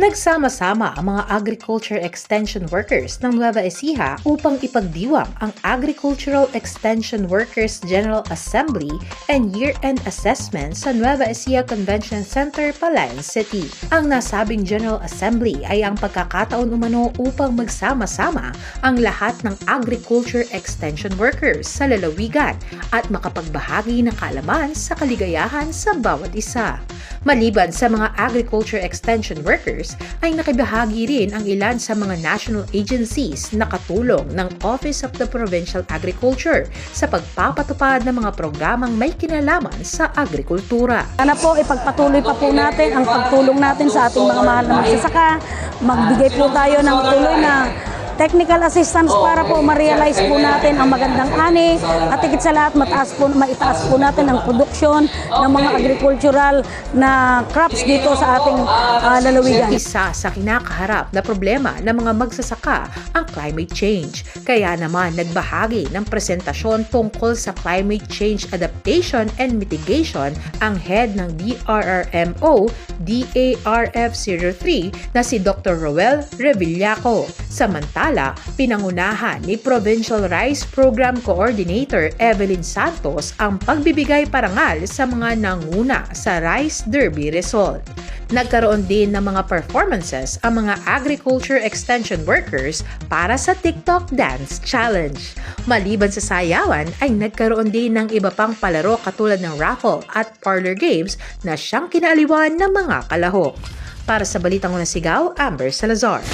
Nagsama-sama ang mga agriculture extension workers ng Nueva Ecija upang ipagdiwang ang Agricultural Extension Workers General Assembly and Year-End Assessment sa Nueva Ecija Convention Center, Palayan City. Ang nasabing General Assembly ay ang pagkakataon umano upang magsama-sama ang lahat ng agriculture extension workers sa lalawigan at makapagbahagi ng kaalaman sa kaligayahan sa bawat isa. Maliban sa mga agriculture extension workers, ay nakibahagi rin ang ilan sa mga national agencies na katulong ng Office of the Provincial Agriculture sa pagpapatupad ng mga programang may kinalaman sa agrikultura. Sana po ipagpatuloy pa po natin ang pagtulong natin sa ating mga mahal na magsasaka. Magbigay po tayo ng tuloy na technical assistance para po ma-realize po natin ang magandang ani at higit sa lahat mataas po, maitaas po natin ang produksyon ng mga agricultural na crops dito sa ating ah, lalawigan. Isa sa kinakaharap na problema ng mga magsasaka ang climate change. Kaya naman nagbahagi ng presentasyon tungkol sa climate change adaptation and mitigation ang head ng DRRMO DARF 03 na si Dr. Roel Revillaco. Samantala, pinangunahan ni Provincial Rice Program Coordinator Evelyn Santos ang pagbibigay parangal sa mga nanguna sa Rice Derby result. Nagkaroon din ng mga performances ang mga agriculture extension workers para sa TikTok Dance Challenge. Maliban sa sayawan ay nagkaroon din ng iba pang palaro katulad ng raffle at parlor games na siyang kinaaliwan ng mga kalahok. Para sa Balitang Unang Sigaw, Amber Salazar.